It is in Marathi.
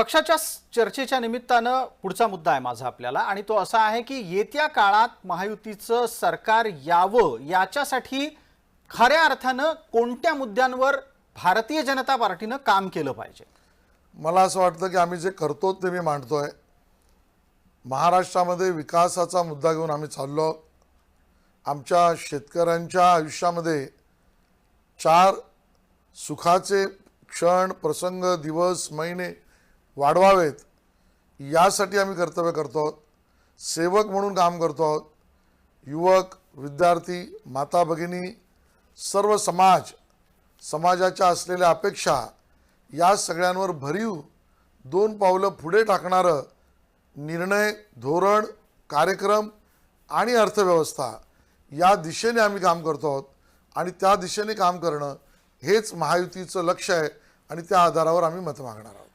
पक्षाच्या चर्चेच्या निमित्तानं पुढचा मुद्दा आहे माझा आपल्याला. आणि तो असा आहे की येत्या काळात महायुतीचं सरकार यावं याच्यासाठी खऱ्या अर्थानं कोणत्या मुद्द्यांवर भारतीय जनता पार्टीनं काम केलं पाहिजे? मला असं वाटतं की आम्ही जे करतो ते मी मांडतोय. महाराष्ट्रामध्ये विकासाचा मुद्दा घेऊन आम्ही चाललो आमच्या शेतकऱ्यांच्या आयुष्यामध्ये चार सुखाचे क्षण प्रसंग दिवस महिने वाढवावेत. यासाठी आम्ही कर्तव्य करतो आहोत. सेवक म्हणून काम करतो आहोत. युवक विद्यार्थी माता भगिनी सर्व समाज समाजाच्या असलेल्या अपेक्षा या सगळ्यांवर भरीव दोन पावलं पुढे टाकणारं निर्णय धोरण कार्यक्रम आणि अर्थव्यवस्था या दिशेने आम्ही काम करतो आहोत. आणि त्या दिशेने काम करणं हेच महायुतीचं लक्ष आहे आणि त्या आधारावर आम्ही मत मागणार आहोत.